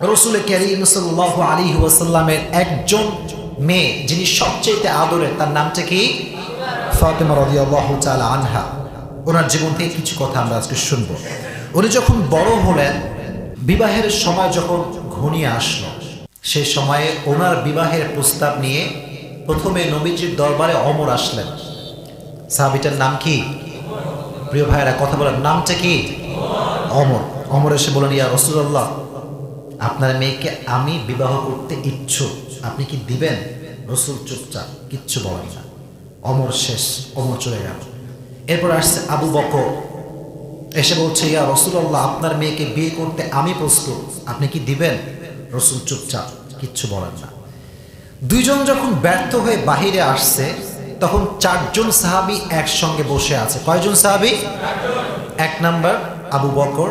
রসুল করিম সাল্লাহ আলী ওয়াসাল্লামের একজন মেয়ে, যিনি সবচেয়ে আদরের, তার নামটা কি? ফাতেমা রদিয়াল্লাহ তাআলা আনহা। ওনার জীবন থেকে কিছু কথা আমরা আজকে শুনব। উনি যখন বড় হলেন, বিবাহের সময় যখন ঘনিয়ে আসলো সেই সময়ে ওনার বিবাহের প্রস্তাব নিয়ে প্রথমে নবীজির দরবারে অমর আসলেন। সাহাবিটার নাম কি? প্রিয় ভাইয়েরা, কথা বলার নামটা কি? অমর। অমর এসে বলেন ইয়া রসুল্লাহ আপনার মেয়েকে আমি বিবাহ করতে ইচ্ছুক, আপনি কি দিবেন? রসুল চুপচাপ কিচ্ছু বলেন না। অমর শেষ, অমর চলে গেল। এরপর আসছে আবু বকর। এসে বলছে, ইয়া রসুল্লাহ আপনার মেয়েকে বিয়ে করতে আমি প্রস্তুত, আপনি কি দিবেন? রসুল চুপচাপ কিচ্ছু বলেন না। দুইজন যখন ব্যর্থ হয়ে বাহিরে আসছে, তখন চারজন সাহাবি একসঙ্গে বসে আছে। কয়জন সাহাবি? এক নাম্বার আবু বকর,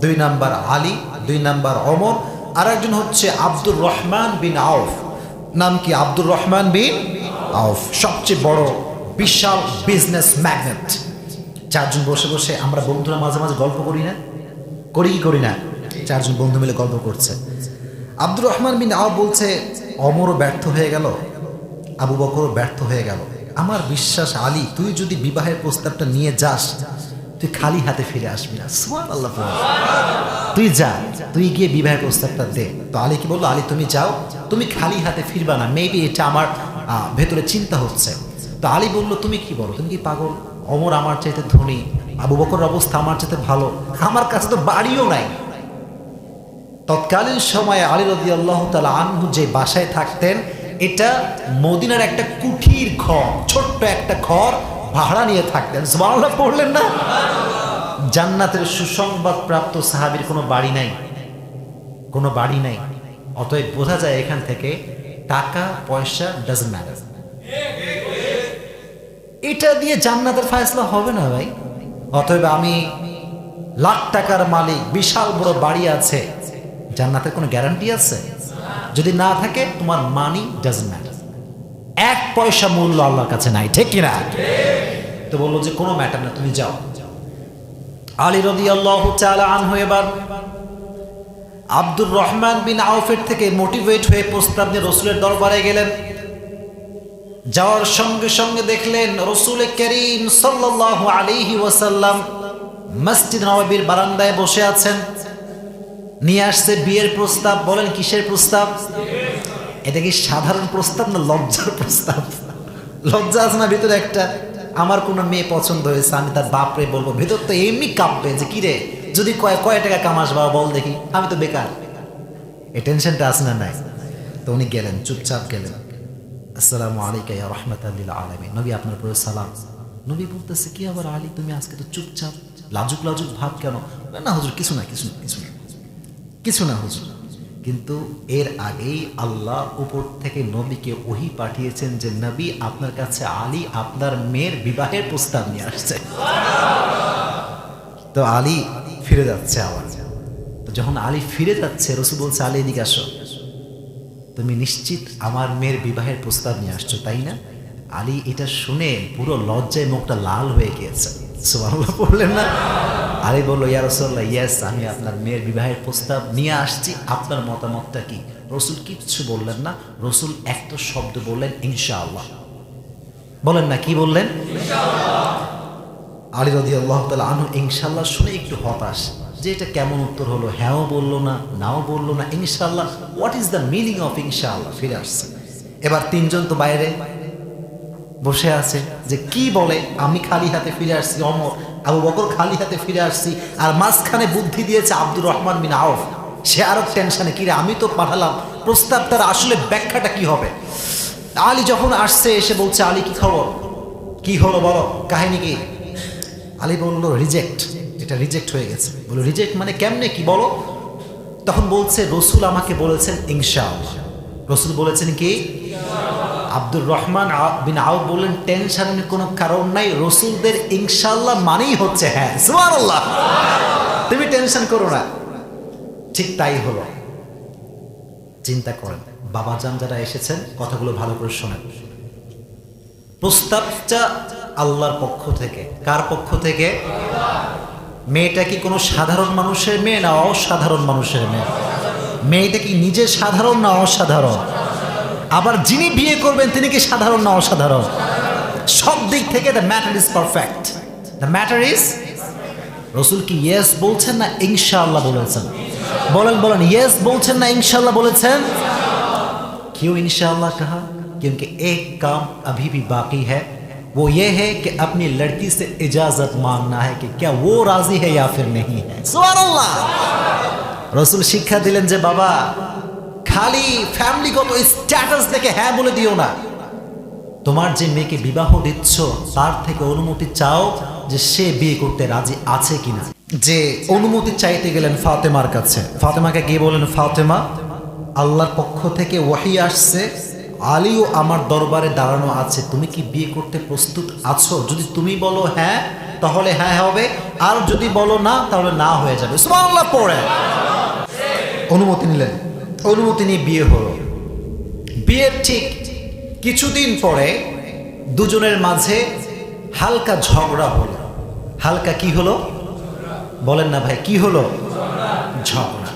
দুই নাম্বার আলী দুই নাম্বার অমর আর একজন হচ্ছে আব্দুর রহমান বিন আউফ। নাম কি আব্দুর রহমান বিন আউফ? সবচেয়ে বড়, বিশাল বিজনেস ম্যাগনেট চারজন বসে বসে আমরা বন্ধুরা মাঝে মাঝে গল্প করি না? করি কি করি না? চারজন বন্ধু মিলে গল্প করছে। আব্দুর রহমান বিন আউফ বলছে, অমরও ব্যর্থ হয়ে গেল, আবু বকরও ব্যর্থ হয়ে গেল। আমার বিশ্বাস আলী, তুই যদি বিবাহের প্রস্তাবটা নিয়ে যাস তুই খালি হাতে ফিরে আসবি না। সুবহান আল্লাহ তুই যা, তুই গিয়ে বিবাহের প্রস্তাবটা দে। তো আলী কি বলল? আলী, তুমি যাও। তুমি খালি হাতে ফিরবা না। মেবি এটা আমার ভেতরে চিন্তা হচ্ছে। তো আলী বলল, তুমি কি বলো? তুমি কি পাগল? অমর আমার চাইতে ধনী। আবু বকর অবস্থা আমার চাইতে ভালো। আমার কাছে তো বাড়িও নাই। তৎকালীন সময়ে আলী রদি আল্লাহ তালা আনহু যে বাসায় থাকতেন, এটা মদিনার একটা কুঠির ঘর, ছোট্ট একটা ঘর ভাড়া নিয়ে থাকতেন। সুবহানাল্লাহ, পড়লেন না? জান্নাতের সুসংবাদ প্রাপ্ত সাহাবীর কোনো বাড়ি নাই। কোনো বাড়ি নাই। অতএব বোঝা যায় এখান থেকে টাকা, পয়সা ডাজন্ট ম্যাটার এটা দিয়ে জান্নাতের ফায়সলা হবে না ভাই। অতএব আমি লাখ টাকার মালিক, বিশাল বড় বাড়ি আছে। জান্নাতের কোনো গ্যারান্টি আছে? যদি না থাকে, তোমার মানি ডাজন্ট ম্যাটার এক পয়সা মূল্য আল্লাহর কাছে নাই, ঠিক কিনা? তো বলল যে, কোনো ম্যাটার না, তুমি যাও। আলী রদি আল্লাহ আনহু এবার আব্দুর রহমান বিন আউফের থেকে মোটিভেট হয়ে প্রস্তাব নিয়ে রসুলের দরবারে গেলেন। যাওয়ার সঙ্গে সঙ্গে দেখলেন রসুল করিম সাল্লাল্লাহু আলাইহি ওয়াসাল্লাম মসজিদ নবাবির বারান্দায় বসে আছেন। নিয়ে আসছে বিয়ের প্রস্তাব। বলেন, কিসের প্রস্তাব? এটা কি সাধারণ প্রস্তাব না লজ্জার প্রস্তাব? লজ্জা আছে না ভিতরে একটা? আমার কোনো মেয়ে পছন্দ হয়েছে, আমি তার বাপরে বলব, ভেতর তো এমনি কাঁপবে যে, কিরে, যদি কয় কয় টাকা কামাস বাবা, বল দেখি, আমি তো বেকার। এই টেনশনটা আছে না নাই? তো উনি গেলেন, চুপচাপ গেলেন। আসসালামু আলাইকা ইয়া রাহমাতাল্লিল আলামিন। নবী আপনার উপরে সালাম। নবী বলতেছে, কি আবার আলী, তুমি আজকে তো চুপচাপ লাজুক লাজুক ভাব কেন? না, হুজুর, কিছু না কিছু না কিছু না। কিছু না, হুজুর। কিন্তু এর আগেই আল্লাহ উপর থেকে নবীকে ওহি পাঠিয়েছেন যে, নবী, আপনার কাছে আলী, আপনার মেয়ের বিবাহের প্রস্তাব নিয়ে আসছে। তো আলী ফিরে যাচ্ছে আবার। তো যখন আলী ফিরে যাচ্ছে রসু বলছে, আলী, এদিকে আসো। তুমি নিশ্চিত আমার মেয়ের বিবাহের প্রস্তাব নিয়ে আসছো, তাই না? আলী এটা শুনে পুরো লজ্জায় মুখটা লাল হয়ে গিয়েছে। সুবহানাল্লাহ, পড়লেন না? আলী বলল, ইয়া রসল্লাহ ইয়েস আমি আপনার মেয়ের বিবাহের প্রস্তাব নিয়ে আসছি। আপনার মতামতটা কি? রসুল কিচ্ছু বললেন না। রসুল একটা শব্দ বললেন, ইনশাআল্লাহ। বলেন না, কি বললেন? আলী রদি আল্লাহ তালা আনু ইনশাল্লাহ শুনে একটু হতাশ। যে এটা কেমন উত্তর হলো, হ্যাঁও বলল না, নাও বলল না ইনশাল্লাহ what is the meaning of ইনশাআল্লাহ? ফিরে আসছে। এবার তিনজন তো বাইরে বসে আছে, যে কি বলে, আমি খালি হাতে ফিরে আসছি, অমর। আবু বকর খালি হাতে ফিরে আসছি, আর মাঝখানে বুদ্ধি দিয়েছে আব্দুর রহমান বিন আউফ। সে আরও টেনশনে, কিরে, আমি তো পাঠালাম, প্রস্তাব তার আসলে ব্যাখ্যাটা কি হবে? আলী যখন আসছে, এসে বলছে, আলী, কি খবর? কি হলো বলো, কাহিনী কি? আলী বলল, রিজেক্ট। এটা রিজেক্ট হয়ে গেছে। বলো রিজেক্ট মানে কেমনে কি বলো? তখন বলছে, রসুল আমাকে বলেছেন ইনশাআল্লাহ। রসুল বলেছেন কি? আব্দুর রহমান বিন আউ বললেন, টেনশনের কোনো কারণ নাই। রসুলদের ইনশাল্লাহ মানেই হচ্ছে হ্যাঁ। সুবহানাল্লাহ। তুমি টেনশন করো না। ঠিক তাই হলো। চিন্তা করেন, বাবাজান যারা এসেছেন, কথাগুলো ভালো করে শোনেন। প্রস্তাবটা আল্লাহর পক্ষ থেকে। কার পক্ষ থেকে? মেয়েটা কি কোনো সাধারণ মানুষের মেয়ে না অসাধারণ মানুষের মেয়ে? মেয়েটা কি নিজে সাধারণ না অসাধারণ? আবার যিনি বিয়ে করবেন তিনি কি সাধারণ না অসাধারণ সব দিক থেকে the matter is perfect the matter is Rasul কি ইয়েস বলছেন না ইনশাআল্লাহ বলেছেন বলেন বলেন ইয়েস বলছেন না ইনশাআল্লাহ বলেছেন क्यों इंशाल्लाह कहा क्योंकि एक काम अभी भी बाकी है वो ये है कि अपनी लड़की से इजाजत मांगना है कि क्या वो राजी है या फिर नहीं है সুবহানাল্লাহ রসুল শিক্ষা দিলেন যে বাবা খালি ফ্যামিলিগত স্ট্যাটাস দেখে হ্যাঁ বলে দিও না। তোমার যে মেয়েকে বিবাহ দিচ্ছ, তার থেকে অনুমতি চাও যে সে বিয়ে করতে রাজি আছে কিনা? যে অনুমতি চাইতে গেলেন ফাতেমার কাছে। ফাতেমাকে গিয়ে বলেন, ফাতেমা? আল্লাহর পক্ষ থেকে ওয়াহি আসছে, আলীও আমার দরবারে দাঁড়ানো আছে, তুমি কি বিয়ে করতে প্রস্তুত আছো? যদি তুমি বলো হ্যাঁ তাহলে হ্যাঁ হবে, আর যদি বলো না, তাহলে না হয়ে যাবে। সুবহানাল্লাহ, পড়ে। অনুমতি নিলেন। অনুমতি নিয়ে বিয়ে হলো। বিয়ের ঠিক কিছুদিন পরে দুজনের মাঝে হালকা ঝগড়া হলো। হালকা কি হলো? বলেন না ভাই, কি হলো? ঝগড়া।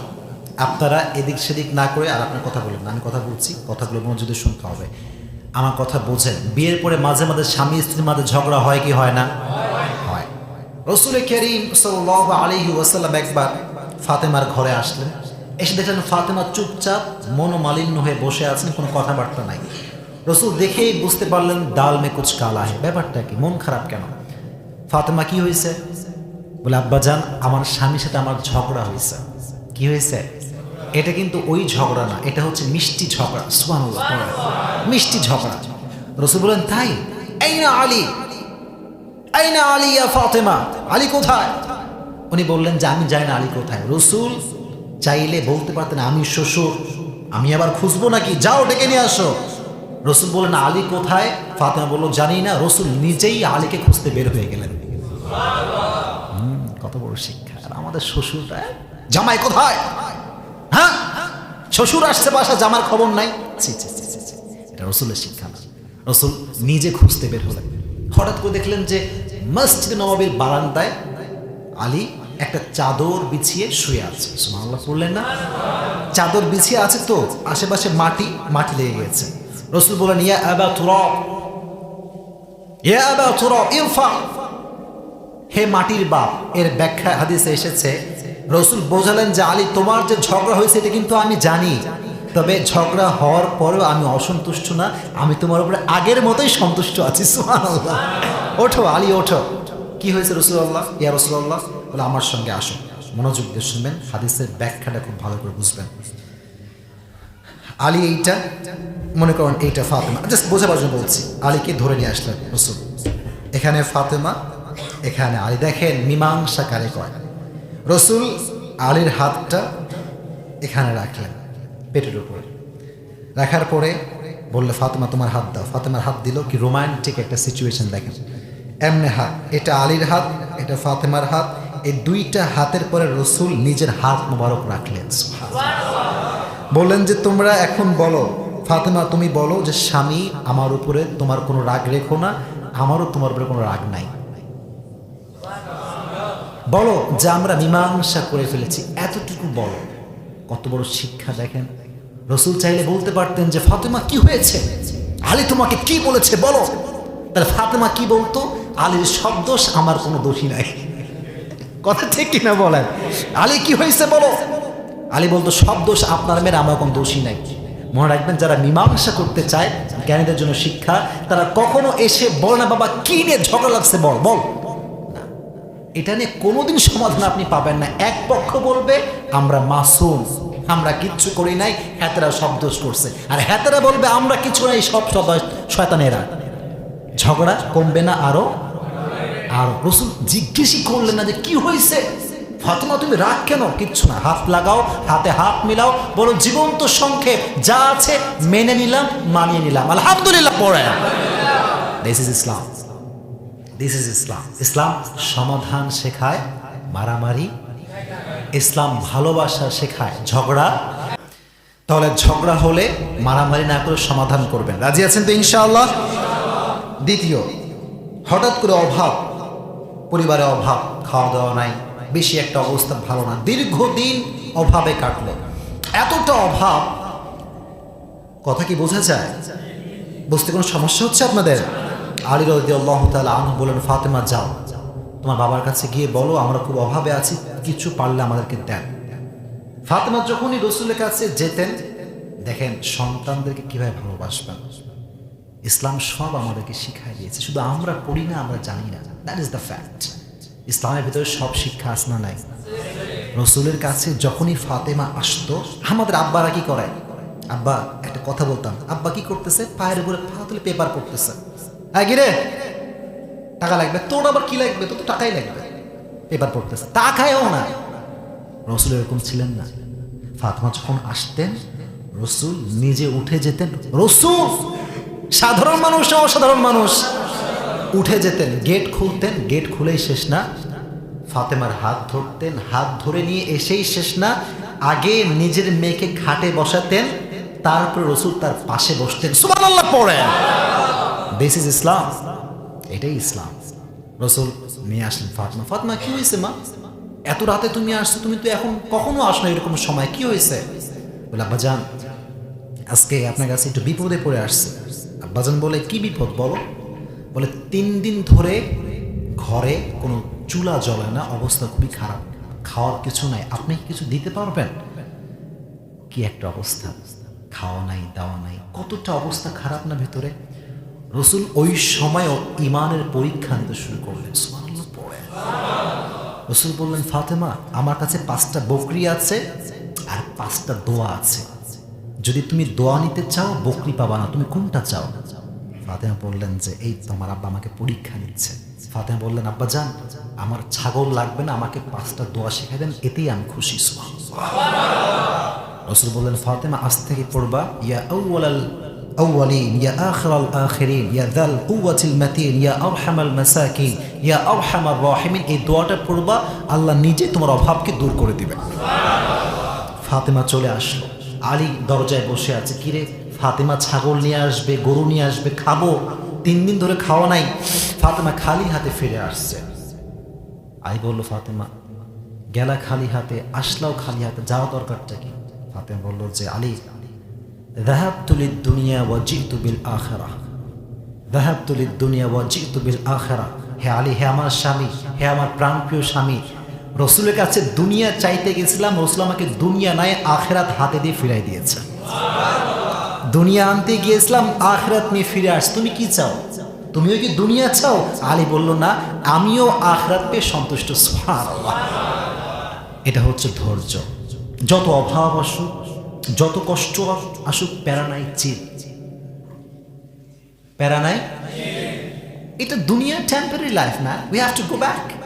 আপনারা এদিক সেদিক না করে আর আপনার কথা বলেন আমি কথা বলছি, কথাগুলো মনোযোগে শুনতে হবে। আমার কথা বোঝেন, বিয়ের পরে মাঝে মাঝে স্বামী স্ত্রীর মাঝে ঝগড়া হয় কি হয় না? হয়। রসুল করিম সাল্লাহ আলহি ওয়াসাল্লাম একবার ফাতেমার ঘরে আসলেন। এসে দেখলেন ফাতেমা চুপচাপ মনোমালিন্য হয়ে বসে আছেন, কোনো কথাবার্তা নাই। রসুল দেখেই বুঝতে পারলেন ডাল মে কুচ কালা ব্যাপারটা কি? মন খারাপ কেন? ফাতেমা কি হয়েছে? বলে আব্বাজান আমার স্বামীর সাথে আমার ঝগড়া হয়েছে। কি হয়েছে? এটা কিন্তু ওই ঝগড়া না, এটা হচ্ছে মিষ্টি ঝগড়া। সুবহানাল্লাহ মিষ্টি ঝগড়া। রসুল বলেন, তাই? এই না আলী? এই না আলী ফাতেমা? আলী কোথায়? উনি বললেন যে, আমি জানি না আলী কোথায়। রসুল চাইলে বলতে পারতেন, আমি শ্বশুর, আমি আবার খুঁজবো নাকি? যাও, ডেকে নিয়ে আসো। রসুল বললেন, আলী কোথায়? ফাতেমা বলল, জানি না। রসুল নিজেই আলীকে খুঁজতে বের হয়ে গেলেন। কত বড় শিক্ষা। আর আমাদের শ্বশুরটা জামাই কোথায়? হ্যাঁ? শ্বশুর আসছে বাসা জামার খবর নাই। এটা রসুলের শিক্ষা না। রসুল নিজে খুঁজতে বের হলেন। হঠাৎ করে দেখলেন যে মসজিদ নবাবির বারান্দায় আলী একটা চাদর বিছিয়ে শুয়ে আছে। সুবহানাল্লাহ, পড়লেন না? চাদর বিছিয়ে আছে তো, আশেপাশে মাটি মাটি লেগে গেছে। রসুল বলেন ইয়া আবা তুরব। ইয়া আবা তুরব, ইরফা। হে মাটির বাপ, এর ব্যাখ্যা হাদিসে এসেছে, রসুল বোঝালেন যে আলী, তোমার যে ঝগড়া হয়েছে, এটা কিন্তু আমি জানি। তবে ঝগড়া হওয়ার পরেও আমি অসন্তুষ্ট না, আমি তোমার উপরে আগের মতোই সন্তুষ্ট আছি, সুবহানাল্লাহ। ওঠো আলী, ওঠো। কি হয়েছে রসুল্লাহ ইয়া রসুল্লাহ বলে আমার সঙ্গে আসো মনোযোগ দিয়ে শুনবেন, হাদিসের ব্যাখ্যাটা খুব ভালো করে বুঝবেন। আলী এইটা, মনে করেন এইটা ফাতেমা। জাস্ট বোঝাবার জন্য বলছি, আলীকে ধরে নিয়ে আসলেন রসুল। এখানে ফাতেমা, এখানে আলী। দেখেন মীমাংসা কারে কয় রসুল আলীর হাতটা এখানে রাখলেন, পেটের উপরে। রাখার পরে বললে, ফাতেমা, তোমার হাত দাও। ফাতেমার হাত দিল, কি রোমান্টিক একটা সিচুয়েশন দেখেন। এমনে হাত, এটা আলীর হাত, এটা ফাতেমার হাত এই দুইটা হাতের পরে রসুল নিজের হাত মোবারক রাখলেন বললেন যে, তোমরা এখন বলো, ফাতেমা তুমি বলো যে, স্বামী আমার উপরে তোমার কোনো রাগ রেখো না, আমারও তোমার উপরে কোনো রাগ নাই। বলো যে, আমরা মীমাংসা করে ফেলেছি, এতটুকু বলো। কত বড় শিক্ষা, দেখেন। রসুল চাইলে বলতে পারতেন যে, ফাতেমা, কি হয়েছে? আলী তোমাকে কি বলেছে? বলো। তাহলে ফাতেমা কি বলতো? আলীর সব দোষ আমার কোনো দোষী নাই। কথা ঠিক কিনা বলেন? আলী, কি হয়েছে বলো? আলী বলতো, সব দোষ আপনার মেয়ের, আমার কোনো দোষী নাই। মনে রাখবেন, যারা মীমাংসা করতে চায়, জ্ঞানীদের জন্য শিক্ষা, তারা কখনো এসে বল না, বাবা, কি নিয়ে ঝগড়া লাগছে বল বল। এটা নিয়ে কোনোদিন সমাধান আপনি পাবেন না। এক পক্ষ বলবে, আমরা মাসুম, আমরা কিচ্ছু করি নাই হ্যাতেরা সব দোষ করছে। আর হ্যাতেরা বলবে, আমরা কিছু নাই, সব শয়তানেরা। ঝগড়া কমবে না আরও। আর রসুল জিজ্ঞেসই করলেন না যে কি হয়েছে? ফাতেমা, তুমি রাগ কেন? কিচ্ছু না। হাত লাগাও, হাতে হাত মিলাও, বলো জীবন্ত সংক্ষেপ, যা আছে মেনে নিলাম, মানিয়ে নিলাম। আলহামদুলিল্লাহ পড়ে this is Islam this is Islam ইসলাম সমাধান শেখায়, মারামারি। ইসলাম ভালোবাসা শেখায়, ঝগড়া। তাহলে ঝগড়া হলে মারামারি না করে সমাধান করবেন। রাজি আছেন তো ইনশাআল্লাহ? দ্বিতীয়, হঠাৎ করে অভাব। পরিবারে অভাব খাওয়া দাওয়া নাই, বেশি একটা অবস্থা ভালো না। দীর্ঘদিন অভাবে কাটলো। এতটা অভাব, কথা কি বোঝা যায়? বুঝতে কোনো সমস্যা হচ্ছে আপনাদের? আলী রদি আল্লাহ তালা বলেন, ফাতেমা, যাও। তোমার বাবার কাছে গিয়ে বলো, আমরা খুব অভাবে আছি, কিছু পারলে আমাদেরকে দেন। ফাতেমা যখনই রসুলের কাছে যেতেন, দেখেন সন্তানদেরকে কীভাবে ভালোবাসবেন। ইসলাম সব আমাদেরকে শিখাই দিয়েছে। শুধু আমরা পড়ি না, আমরা জানি না। দ্যাট ইজ দ্য ফ্যাক্ট ইসলামের ভিতরে সব শিক্ষা আস না নাই? রসুলের কাছে যখনই ফাতেমা আসতো, আমাদের আব্বারা কি করে? আব্বা, একটা কথা বলতাম। আব্বা কি করতেছে? পায়ের উপরে পা তুলে পেপার পড়তেছে। হ্যাঁ গিরে টাকা লাগবে? তোর আবার কি লাগবে? তো টাকাই লাগবে। পেপার পড়তেছে। তা খায়ও না। রসুল এরকম ছিলেন না। ফাতেমা যখন আসতেন, রসুল নিজে উঠে যেতেন। রসুল! সাধারণ মানুষ অসাধারণ মানুষ? উঠে যেতেন, গেট খুলতেন, গেট খুলেই শেষ না। ফাতেমার হাত ধরতেন, হাত ধরে নিয়ে এসেই শেষ না। আগে নিজের মেয়েকে খাটে বসাতেন, তারপর রসুল তার পাশে বসতেন। সুবহানাল্লাহ পড়েন দিস ইজ ইসলাম এটাই ইসলাম রসুল নিয়ে আসলেন ফাতমা। ফাতমা, কি হয়েছে মা? এত রাতে তুমি আসছো, তুমি তো এখন কখনো আসো এরকম সময়। কি হয়েছে? বলে আব্বাজান আজকে আপনার কাছে একটু বিপদে পড়ে আসছে। আব্বাজান বলে, কি বিপদ বলো? বলে, তিন দিন ধরে ঘরে কোনো চুলা জ্বলে না, অবস্থা খুবই খারাপ, খাওয়ার কিছু নাই, আপনি কিছু দিতে পারবেন? কি একটা অবস্থা, খাওয়া নাই, দাওয়া নাই, কতটা অবস্থা খারাপ না ভেতরে। রসুল ওই সময়ও ইমানের পরীক্ষা নিতে শুরু করলেন রসুল বললেন, ফাতেমা, আমার কাছে পাঁচটা বকরি আছে আর পাঁচটা দোয়া আছে। যদি তুমি দোয়া নিতে চাও বকরি পাবা না তুমি কোনটা চাও ফাতেমা বললেন যে এই তোমার আব্বা আমাকে পরীক্ষা নিচ্ছে ফাতেমা বললেন আব্বা যান আমার ছাগল লাগবে না আমাকে পাঁচটা দোয়া শেখাই দেন এতেই আমি খুশি রসুল বললেন ফাতেমা আজ থেকে পড়বা ইয়া আউয়ালাল أولين يا آخر الآخرين يا ذا القوة المتين يا أرحم المساكين يا أرحم الراحمين এই দোয়াটা পড়বা আল্লাহ নিজে তোমার অভাবকে দূর করে দিবে ফাতেমা চলে আসলো আলী দরজায় বসে আছে, কিরে, ফাতেমা ছাগল নিয়ে আসবে, গরু নিয়ে আসবে, খাব? তিন দিন ধরে খাওয়া নাই। ফাতেমা খালি হাতে ফিরে আসছে। আই বলল, ফাতেমা, গেলা খালি হাতে, আসলাও খালি হাতে, যাওয়া দরকারটা কি? ফাতেমা বলল, যে আলী দাহাবতুলির দুনিয়া ওয়াজিতু তুবিল আখেরা দাহাবতুলির দুনিয়া ওয়াজিতু তুবিল আখেরা, হে আলী, হে আমার স্বামী, হে আমার প্রাণপ্রিয় স্বামী রসুলের কাছে দুনিয়া চাইতে গেছিলাম, রসুল আমাকে দুনিয়া নাই, আখেরাত হাতে দিয়ে ফিরাই দিয়েছে। দুনিয়া আনতে গিয়েছিলাম, আখরাত নিয়ে ফিরে আস, তুমি কি চাও? তুমিও কি দুনিয়া চাও? আলী বলল, না, আমিও আখরাত পেয়ে সন্তুষ্ট। এটা হচ্ছে ধৈর্য। যত অভাব আসুক, যত কষ্ট আসুক, প্যারা নাই চির। প্যারা নাই এটা দুনিয়া টেম্পোরারি লাইফ না? We have to go back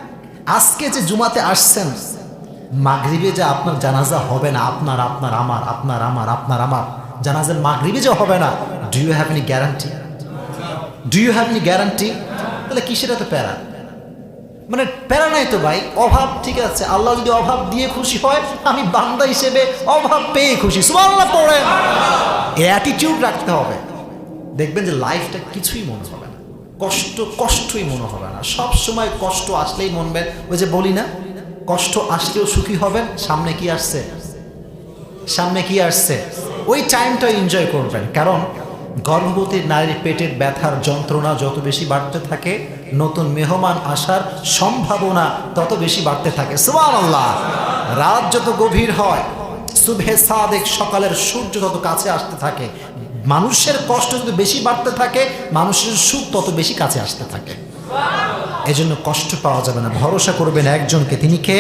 আজকে যে জুমাতে আসছেন, মাগরিবে যে আপনার জানাজা হবে না, আপনার আপনার, আমার আপনার আমার আপনার, আমার, জানাজার মাগরিবে যে হবে না do you have any guarantee do you have any guarantee তাহলে কিসের এত প্যারা? মানে প্যারা নাই তো ভাই, অভাব ঠিক আছে, আল্লাহ যদি অভাব দিয়ে খুশি হয়, আমি বান্দা হিসেবে অভাব পেয়ে খুশি, সুবহানাল্লাহ পড়েন। অ্যাটিটিউড রাখতে হবে। দেখবেন যে লাইফটা কিছুই মনে হবে কষ্ট, কষ্টই মনে হবে না। সব সময় কষ্ট আসলেই মনবে ওই যে বলি না, কষ্ট আসলেও সুখী হবেন, সামনে কি আসছে? সামনে কি আসছে? ওই টাইমটা এনজয় করবেন। কারণ গর্ভবতী নারীর পেটের ব্যথার যন্ত্রণা যত বেশি বাড়তে থাকে, নতুন মেহমান আসার সম্ভাবনা তত বেশি বাড়তে থাকে। সুবহানাল্লাহ! রাত যত গভীর হয় সুবহে সাদেক সকালের সূর্য তত কাছে আসতে থাকে। মানুষের কষ্ট যত বেশি বাড়তে থাকে, মানুষের সুখ তত বেশি কাছে আসতে থাকে। এজন্য কষ্ট পাওয়া যাবে না, ভরসা করবেন একজনকে, তিনি কে?